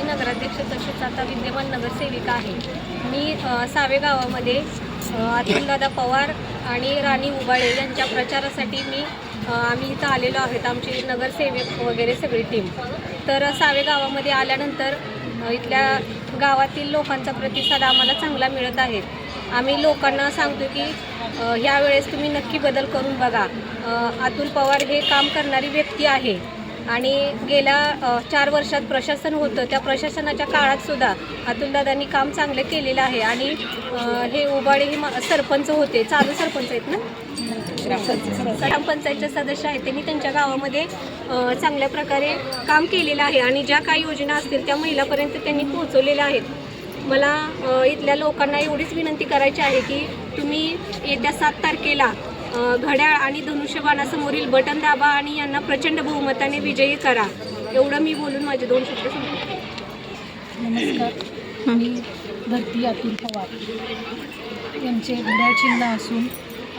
माजी नगराध्यक्ष तसेच आता विद्यमान नगरसेविका आहे मी सावेगावामध्ये सावे गावामध्ये अतुलदादा पवार आणि राणी उबाळे यांच्या प्रचारासाठी मी आम्ही इथं आलेलो आहेत आमची नगरसेवक वगैरे सगळी टीम तर सावे गावामध्ये आल्यानंतर इथल्या गावातील लोकांचा प्रतिसाद आम्हाला चांगला मिळत आहे. आम्ही लोकांना सांगतो की ह्यावेळेस तुम्ही नक्की बदल करून बघा. अतुल पवार हे काम करणारी व्यक्ती आहे. आणि गेल्या चार वर्षात प्रशासन होतं. त्या प्रशासनाच्या काळात सुद्धा अतुलदादांनी काम चांगलं केलेलं आहे. आणि हे उबाडे हे म- सरपंच होते. चालू सरपंच आहेत ना? ग्रामपंचायतचे सदस्य आहेत. त्यांनी त्यांच्या गावामध्ये चांगल्या प्रकारे काम केलेलं आहे. आणि ज्या काही योजना असतील त्या महिलापर्यंत त्यांनी पोहोचवलेल्या आहेत. मला इथल्या लोकांना एवढीच विनंती करायची आहे की तुम्ही येत्या सात तारखेला घड्याळ आणि धनुष्यबाणासमोरील बटन दाबा आणि यांना प्रचंड बहुमताने विजयी करा. एवढं मी बोलून माझे दोन शब्द नमस्कार. मी धरती अतुल पवार. यांचे घड्याळ चिन्ह असून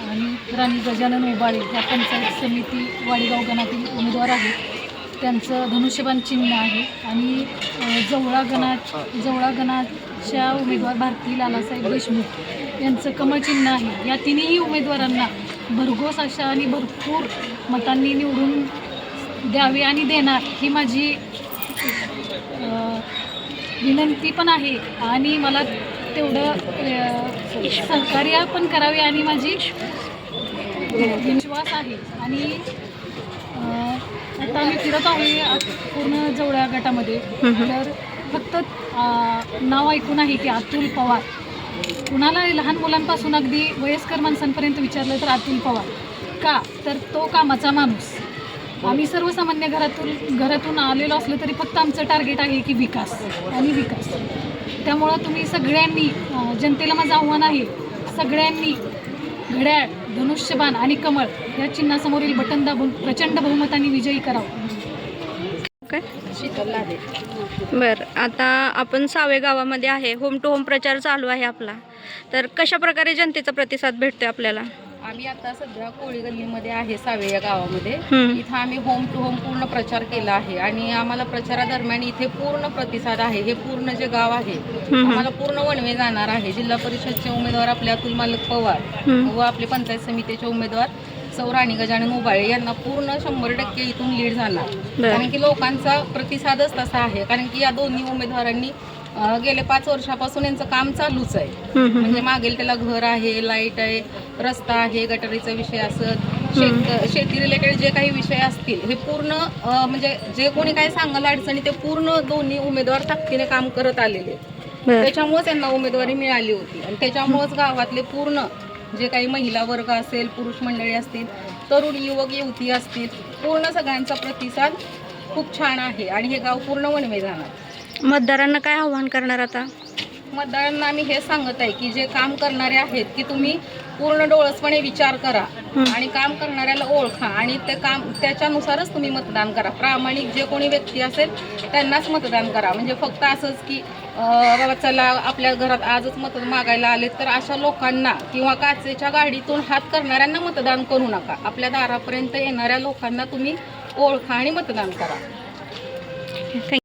आणि राणी गजानन उबाळे या पंचायत समिती वाडेगाव गणातील उमेदवार आहेत. त्यांचं धनुष्यबाण चिन्ह आहे आणि जवळा गणा जवळा गणाच्या उमेदवार भारती लालासाहेब देशमुख यांचं कमळ चिन्ह आहे. या तिन्ही उमेदवारांना भरघोस अशा आणि भरपूर मतांनी निवडून द्यावे आणि देणार ही माझी विनंती पण आहे. आणि मला तेवढं सहकार्य पण करावे आणि माझी विश्वास आहे. आणि आता आम्ही फिरत आहे पूर्ण जवळ्या गटामध्ये. तर फक्त नाव ऐकून आहे की अतुल पवार. कुणाला लहान मुलांपासून अगदी वयस्कर माणसांपर्यंत विचारलं तर अतुल पवार. का? तर तो कामाचा माणूस. आम्ही सर्वसामान्य घरातून घरातून आलेलो असलो तरी फक्त आमचं टार्गेट आहे की विकास आणि विकास. त्यामुळं तुम्ही सगळ्यांनी जनतेला माझं आव्हान आहे सगळ्यांनी घड्याळ धनुष्यबाण आणि कमळ या चिन्हासमोरील बटन दाबून प्रचंड बहुमताने विजयी करावं. काय? बरं आता आपण सावे गावामध्ये आहे. होम टू होम प्रचार चालू आहे आपला. तर कशा प्रकारे जनतेचा प्रतिसाद भेटतोय आपल्याला? आम्ही आता सध्या कोळी गल्लीमध्ये आहे सावे या गावामध्ये. इथं आम्ही होम टू होम पूर्ण प्रचार केला आहे. आणि आम्हाला प्रचारादरम्यान इथे पूर्ण प्रतिसाद आहे. हे पूर्ण जे गाव आहे. आम्हाला पूर्ण वणवे जाणार आहे. जिल्हा परिषदचे उमेदवार आपले अतुल मालक पवार. व आपले पंचायत समितीचे उमेदवार. सौ राणी गजानन उबाळे यांना पूर्ण शंभर टक्के इथून लीड झाला. कारण की लोकांचा प्रतिसादच तसा आहे. कारण की या दोन्ही उमेदवारांनी गेले पाच वर्षापासून यांचं काम चालूच आहे. म्हणजे मागेल त्याला घर आहे लाइट आहे रस्ता आहे गटारीचा विषय असत शेत शेती रिलेटेड जे काही विषय असतील हे पूर्ण म्हणजे जे कोणी काय सांगाल अडचणी ते पूर्ण दोन्ही उमेदवार ताकदीने काम करत आलेले. त्याच्यामुळेच त्यांना उमेदवारी मिळाली होती. आणि त्याच्यामुळेच गावातले पूर्ण जे काही महिला वर्ग असेल पुरुष मंडळी असतील तरुण युवक युवती असतील पूर्ण सगळ्यांचा प्रतिसाद खूप छान आहे. आणि हे गाव पूर्ण वनवे जाणार मतदारांना काय आव्हान करणार आता? मतदारांना आम्ही हे सांगत आहे की जे काम करणारे आहेत की तुम्ही पूर्ण डोळसपणे विचार करा आणि काम करणाऱ्याला ओळखा आणि ते काम त्याच्यानुसारच तुम्ही मतदान करा. प्रामाणिक जे कोणी व्यक्ती असेल त्यांनाच मतदान करा. म्हणजे फक्त असंच की बाबा चला आपल्या घरात आजच मत मागायला आले तर अशा लोकांना किंवा काचेच्या गाडीतून हात करणाऱ्यांना मतदान करू नका. आपल्या दारापर्यंत येणाऱ्या लोकांना तुम्ही ओळखा आणि मतदान करा.